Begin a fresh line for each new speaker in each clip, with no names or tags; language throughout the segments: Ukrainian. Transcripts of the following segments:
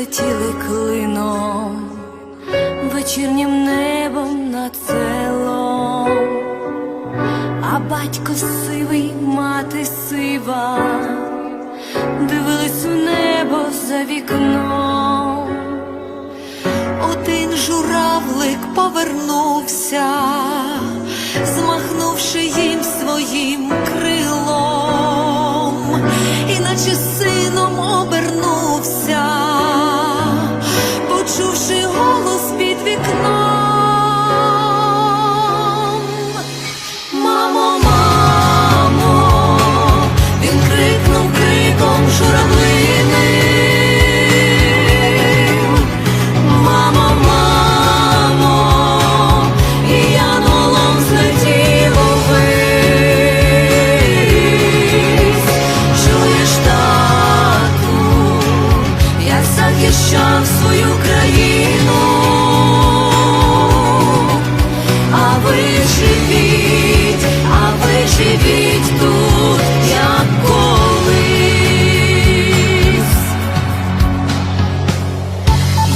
летіли клином, вечірнім небом над селом, а батько сивий, мати сива, дивились у небо за вікном.
Один журавлик повернувся, змахнувши їм своїм крилом, почувши голос під вікном.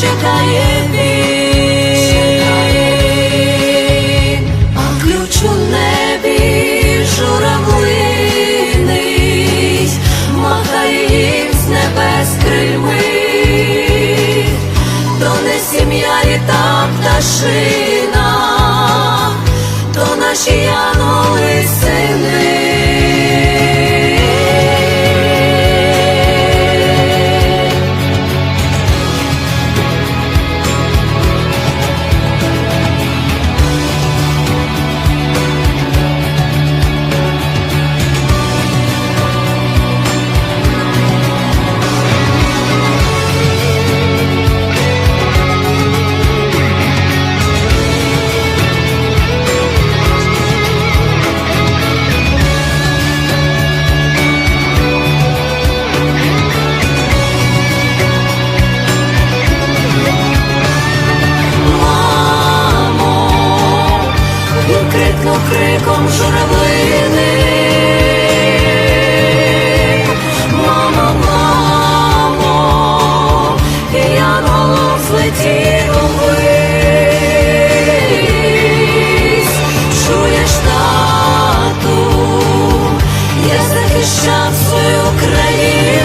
чекає він, а ключ у небі журавлиний, махає їм з небес крильми, то не сім'я і та пташина, то наші янголи сини. щасливою Україні.